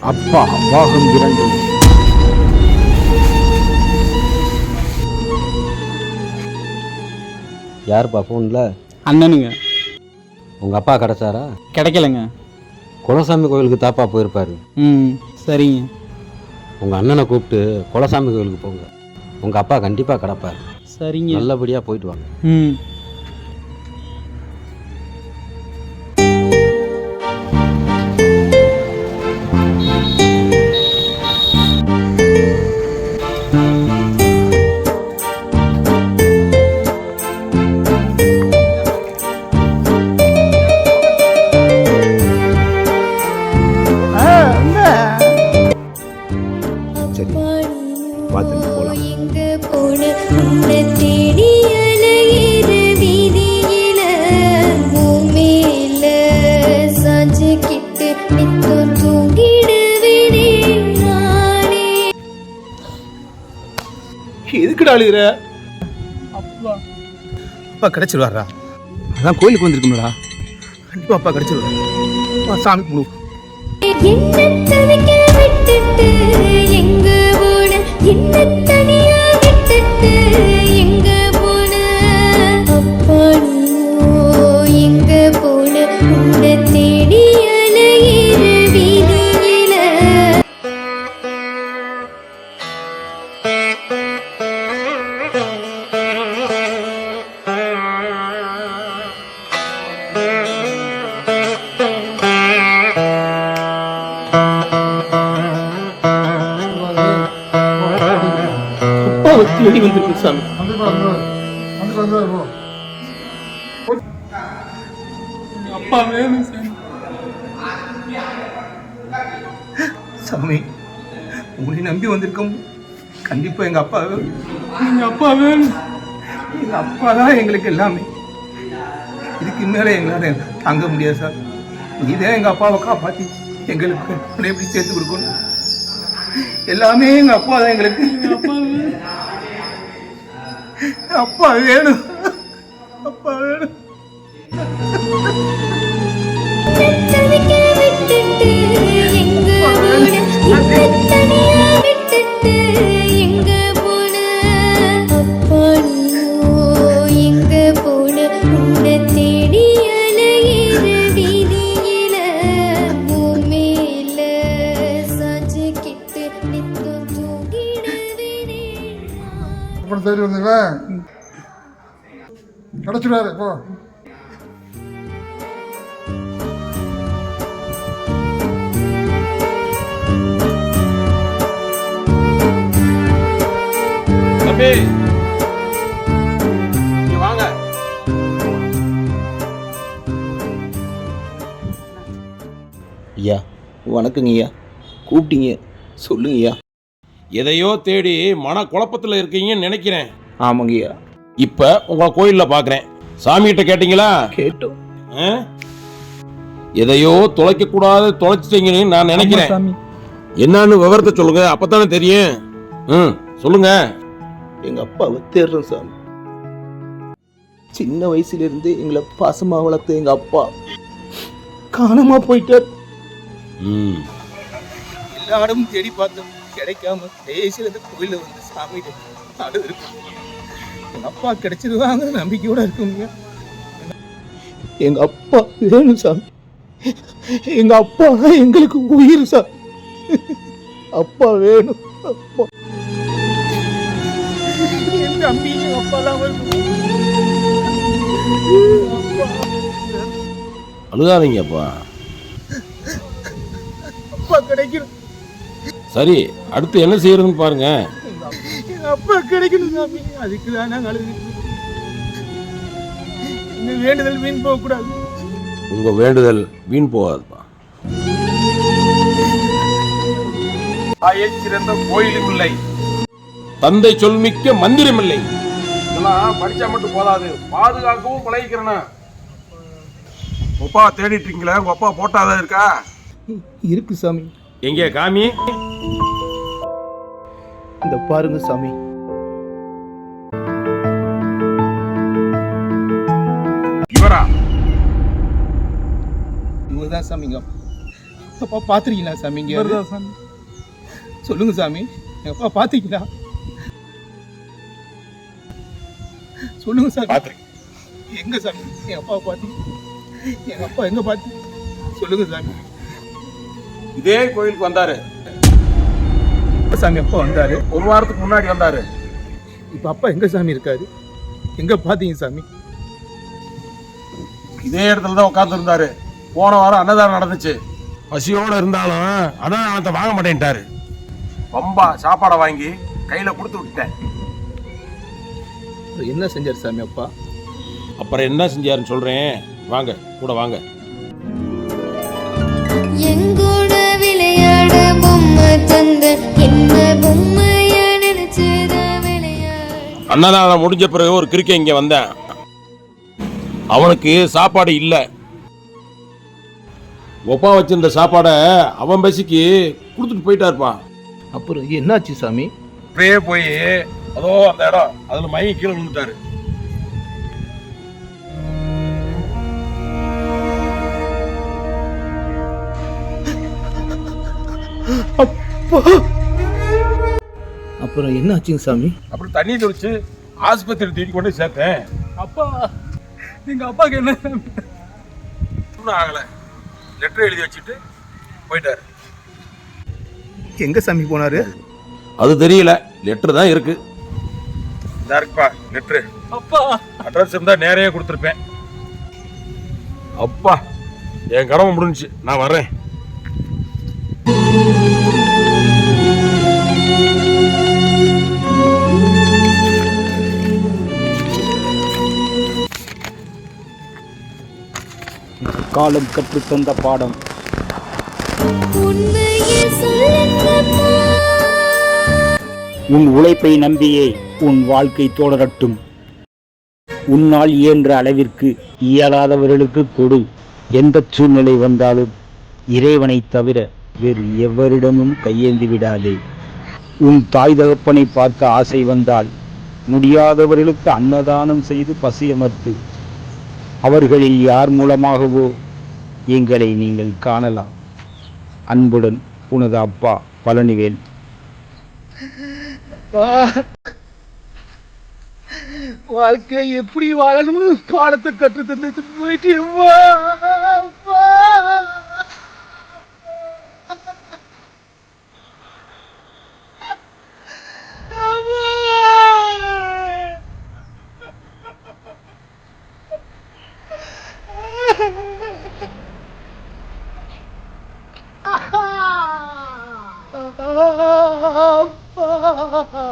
அப்பா பாகம் இரண்டு. யாருப்பா ஃபோனில்? அண்ணனுங்க. உங்கள் அப்பா கிடச்சாரா? கிடைக்கலங்க. குலசாமி கோயிலுக்கு தாப்பா போயிருப்பாரு. ம் சரிங்க. உங்கள் அண்ணனை கூப்பிட்டு குலசாமி கோயிலுக்கு போங்க. உங்கள் அப்பா கண்டிப்பாக கிடப்பார். சரிங்க. நல்லபடியாக போயிட்டு வாங்க. ம். சாஞ்சுக்கிட்டு நித்தம் தூங்கிடுவேனே நானே. எதுக்குடா அழுகிற? அப்பா. அப்பா கிடைச்சிருவாரா அதான் கோயிலுக்கு வந்திருக்கோம்டா கண்டிப்பா அப்பா கிடைச்சிருவாரு. வா, சாமி என்ன என்ன தனியா விட்டுட்டு எங்க அப்பாவை தேடி வந்திருக்கு சாமி. அப்பா வேணும் சாமி. உங்களை நம்பி வந்திருக்கோம். கண்டிப்பா எங்க அப்பா எங்க அப்பா வேணும். எங்க அப்பா தான் எங்களுக்கு எல்லாமே. இதுக்கு மேல எங்களால தாங்க முடியாது சார். நீதான் எங்க அப்பாவை காப்பாத்தி எங்களுக்கு உன்னை எப்படி சேர்த்து கொடுக்கணும்? எல்லாமே எங்க அப்பா தான் எங்களுக்கு. அப்பா வேணும் அப்பா வேணும் அப்பா வேணும் தவிக்க விட்டுட்டு எங்க தேடி வந்தீங்களா கிடச்சிடாரு போ. தம்பி. இங்க வாங்க. ஐயா வணக்கங்க ஐயா. கூப்பிட்டீங்க. சொல்லுங்க ஐயா. எதையோ தேடி மன குழப்பத்துல இருக்கீங்கன்னு நினைக்கிறேன். ஆமாங்க ஐயா இப்ப உங்க கோயில்ல பாக்குறேன். சாமிகிட்ட கேட்டீங்களா? கேட்டோம். ஆ? எதையோ தொலைக்க கூடாது தொலைச்சிட்டீங்கன்னு நான் நினைக்கிறேன். சாமி. என்னன்னு விவரத்தை சொல்லுங்க அப்பதானே தெரியும். ம் சொல்லுங்க. எங்க அப்பாவை தேடுறோம் சாமி. சின்ன வயசுல இருந்து எங்களை பாசமா வளர்த்த எங்க அப்பா. காணாம போயிட்டார். ம். எல்லா இடமும் தேடி பார்த்தோம். கிடைக்காம தேசியில இருந்து கோயில வந்து சாமி அழுது எங்க அப்பா கிடைச்சிருவாங்க நம்பிக்கையோட இருக்குங்க. எங்க அப்பா வேணும் சாமி. எங்க அப்பா தான் எங்களுக்கு உயிர் சாமி. அப்பா வேணும் அப்பா. என் தம்பி எங்க அப்பா தான் அழுகாதீங்கப்பா அப்பா கிடைக்கணும். சரி அடுத்து என்ன செய்யறதுன்னு பாருங்க. அப்பா கிடைக்கணும் சாமி. அதுக்கு தான் நாங்கள் அழுது வேண்டுதல் வீண் போக கூடாது உங்க வேண்டுதல் வீண் போகாதுப்பா. சிறந்த கோயிலும் இல்லை தந்தை சொல்மிக்க மந்திரம் இல்லை இதெல்லாம் படிச்சா மட்டும் போதாது. பாதுகாக்கவும் பழகிக்கிறேனா அப்பா தேடிட்டு இருக்கீங்களா? உங்க அப்பா போட்டாதான் இருக்கா? இருக்கு சாமி. எங்க காமி? இந்த பாருங்க சாமி. இவரா? இவர்தான் சாமிங்க அப்பா பார்த்துருக்கீங்களா சாமி இங்கே? சாமி. சொல்லுங்க சாமி. எங்க அப்பா பார்த்துருக்கீங்களா? சொல்லுங்க சாமி. பார்த்துருக்கேன் எங்க சாமி? என் அப்பா பார்த்து எங்க அப்பா எங்க பார்த்து சொல்லுங்க சாமி. இதே கோயிலுக்கு வந்தாரு. சாமி அப்பா வந்தாரு. ஒரு வாரத்துக்கு முன்னாடி வந்தாரு. இப்ப அப்பா எங்க சாமி இருக்காரு? எங்க பாத்தீங்க சாமி? இதே இடத்துல தான் உட்கார்ந்து இருந்தாரு போன வாரம் அன்னதானம் நடந்துச்சு. பசியோட இருந்தாலும் அன்னதானத்தை வாங்க மாட்டேன்ட்டாரு. பம்பா சாப்பாடை வாங்கி கையில கொடுத்து விட்டேன் என்ன செஞ்சாரு சாமி அப்பா? அப்புறம் என்ன செஞ்சாருன்னு சொல்றேன். வாங்க கூட வாங்க. அன்னதானம் முடிஞ்ச பிறகு ஒரு கிரிக்கை இங்க வந்தேன். அவனுக்கு சாப்பாடு இல்லை. ஒப்பா வச்சிருந்த சாப்பாடை அவன் பசிக்கு கொடுத்துட்டு போயிட்டாருப்பா. அப்புறம் என்னாச்சு சாமி? அப்படியே போய் அதோ அந்த இடம் அதுல மயங்கி கீழே விழுந்துட்டாரு. அப்புறம் என்னாச்சுங்க சாமி? அப்படி தண்ணி தெளிச்சு ஆஸ்பத்திரி தூக்கி கொண்டு சேர்த்தேன். அப்பா எங்க அப்பாக்கு என்ன ஒன்றும் ஆகலை. லெட்டர் எழுதி வச்சுட்டு போயிட்டாரு. எங்க சாமி போனாரு? அது தெரியல. லெட்டர் தான் இருக்கு. இதா இருக்குப்பா லெட்ரு அப்பா. அட்ரஸ் இருந்தா நேரையே கொடுத்துருப்பேன். அப்பா என் கடமை முடிஞ்சுச்சு. நான் வர்றேன். காலம் கற்றுத்தந்த பாடம். உன் உழைப்பை நம்பியே உன் வாழ்க்கை தொடரட்டும் உன்னால் இயன்ற அளவிற்கு இயலாதவர்களுக்கு கொடு. எந்த சூழ்நிலை வந்தாலும் இறைவனை தவிர வேறு எவரிடமும் கையேந்தி விடாதே. உன் தாய் தகப்பனை பார்க்க ஆசை வந்தால் முடியாதவர்களுக்கு அன்னதானம் செய்து பசியமர்த்து. அவர்களில் யார் மூலமாகவோ எங்களை நீங்கள் காணலாம். அன்புடன் உனது அப்பா பழனிவேல். வாழ்க்கை எப்படி வாழணும்னு பாடத்தை கற்று 哈哈哈哈。